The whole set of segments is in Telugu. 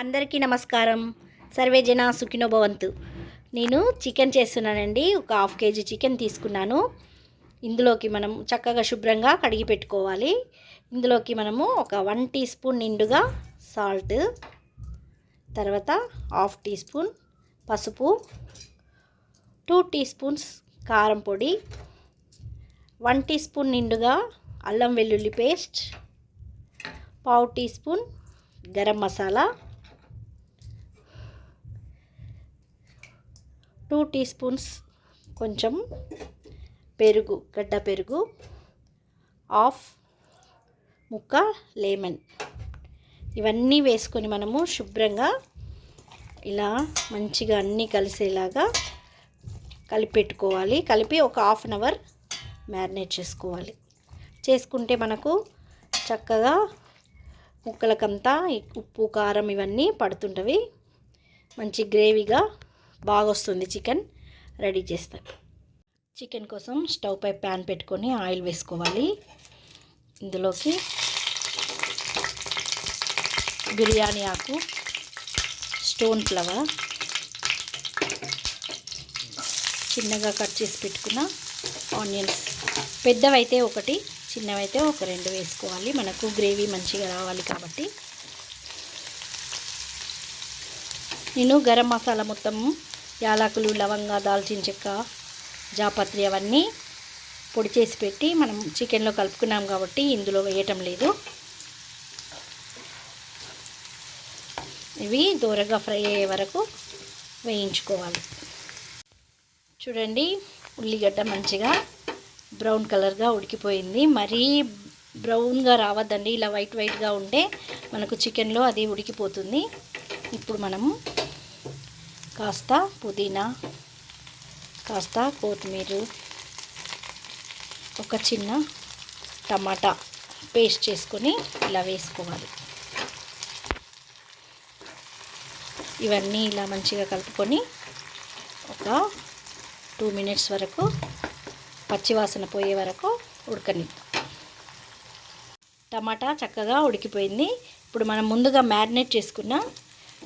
అందరికీ నమస్కారం. సర్వే జన సుఖినోభవంతు నేను చికెన్ చేస్తున్నానండి. ఒక హాఫ్ కేజీ చికెన్ తీసుకున్నాను. ఇందులోకి మనం చక్కగా శుభ్రంగా కడిగి పెట్టుకోవాలి. ఇందులోకి మనము ఒక వన్ టీ స్పూన్ నిండుగా సాల్ట్ తర్వాత హాఫ్ టీ స్పూన్ పసుపు టూ టీ స్పూన్స్ కారం పొడి వన్ టీ స్పూన్ నిండుగా అల్లం వెల్లుల్లి పేస్ట్ పావు teaspoon garam masala two teaspoons కొంచెం పెరుగు గడ్డ పెరుగు హాఫ్ ముక్క లెమన్. ఇవన్నీ వేసుకొని మనము శుభ్రంగా ఇలా మంచిగా అన్నీ కలిసేలాగా కలిపెట్టుకోవాలి. కలిపి ఒక హాఫ్ అన్ అవర్ మ్యారినేట్ చేసుకోవాలి. చేసుకుంటే మనకు చక్కగా ముక్కలకంతా ఉప్పు కారం ఇవన్నీ పడుతుంటవి. మంచి గ్రేవీగా బాగా వస్తుంది చికెన్. రెడీ చేస్తాం. చికెన్ కోసం స్టవ్ పై ప్యాన్ పెట్టుకొని ఆయిల్ వేసుకోవాలి. ఇందులోకి బిర్యానీ ఆకు స్టోన్ ఫ్లవర్ చిన్నగా కట్ చేసి పెట్టుకున్న ఆనియన్స్. పెద్దవైతే ఒకటి చిన్నవైతే ఒక రెండు వేసుకోవాలి. మనకు గ్రేవీ మంచిగా రావాలి కాబట్టి. నేను గరం మసాలా మొత్తం యాలకులు లవంగా దాల్చిన చెక్క జాపత్రి అవన్నీ పొడి చేసి పెట్టి మనం చికెన్లో కలుపుకున్నాం కాబట్టి ఇందులో వేయటం లేదు. ఇవి దూరగా ఫ్రై అయ్యే వరకు వేయించుకోవాలి. చూడండి ఉల్లిగడ్డ మంచిగా బ్రౌన్ కలర్గా ఉడికిపోయింది. మరీ బ్రౌన్గా రావద్దండి ఇలా వైట్ వైట్గా ఉంటే మనకు చికెన్లో అది ఉడికిపోతుంది. ఇప్పుడు మనము కాస్త పుదీనా కాస్త కొత్తిమీర ఒక చిన్న టమాటా పేస్ట్ చేసుకొని ఇలా వేసుకోవాలి. ఇవన్నీ ఇలా మంచిగా కలుపుకొని ఒక టూ మినిట్స్ వరకు పచ్చివాసన పోయే వరకు ఉడకని. టమాటా చక్కగా ఉడికిపోయింది. ఇప్పుడు మనం ముందుగా మ్యారినేట్ చేసుకున్న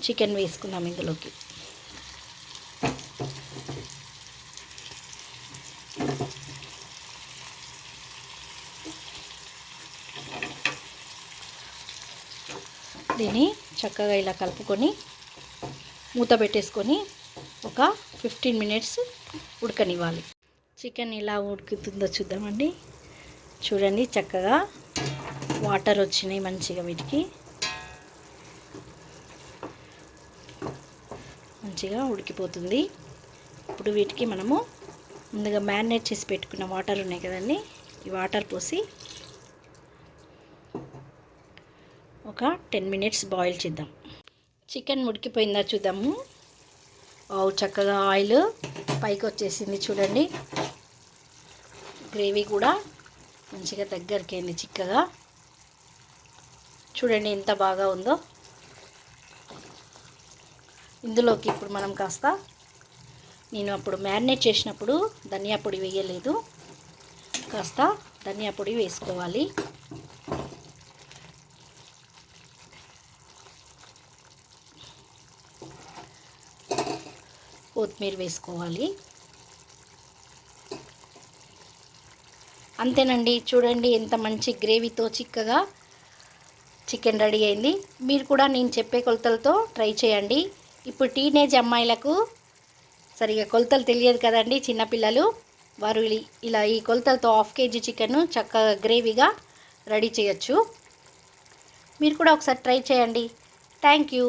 చికెన్ వేసుకున్నాం ఇందులోకి. దీన్ని చక్కగా ఇలా కలుపుకొని మూత పెట్టేసుకొని ఒక ఫిఫ్టీన్ మినిట్స్ ఉడకనివ్వాలి. చికెన్ ఎలా ఉడుకుతుందో చూద్దామండి. చూడండి చక్కగా వాటర్ వచ్చినాయి మంచిగా వీటికి. మంచిగా ఉడికిపోతుంది. ఇప్పుడు వీటికి మనము ముందుగా మ్యారినేట్ చేసి పెట్టుకున్న వాటర్ ఉన్నాయి కదండి ఈ వాటర్ పోసి ఒక టెన్ మినిట్స్ బాయిల్ చేద్దాం. చికెన్ ఉడికిపోయిందా చూద్దాము. చక్కగా ఆయిల్ పైకి వచ్చేసింది చూడండి. గ్రేవీ కూడా మంచిగా దగ్గరికి అయింది చిక్కగా. చూడండి ఎంత బాగా ఉందో. ఇందులోకి ఇప్పుడు మనం కాస్త నేను అప్పుడు మ్యారినేట్ చేసినప్పుడు ధనియా పొడి వేయలేదు. కాస్త ధనియా పొడి వేసుకోవాలి. కొత్తిమీర వేసుకోవాలి. అంతేనండి చూడండి ఎంత మంచి గ్రేవీతో చిక్కగా చికెన్ రెడీ అయింది. మీరు కూడా నేను చెప్పే కొలతలతో ట్రై చేయండి. ఇప్పుడు టీనేజ్ అమ్మాయిలకు సరిగా కొలతలు తెలియదు కదండి చిన్నపిల్లలు. వారు ఇలా ఈ కొలతలతో హాఫ్ కేజీ చికెన్ చక్కగా గ్రేవీగా రెడీ చేయొచ్చు. మీరు కూడా ఒకసారి ట్రై చేయండి. Thank you.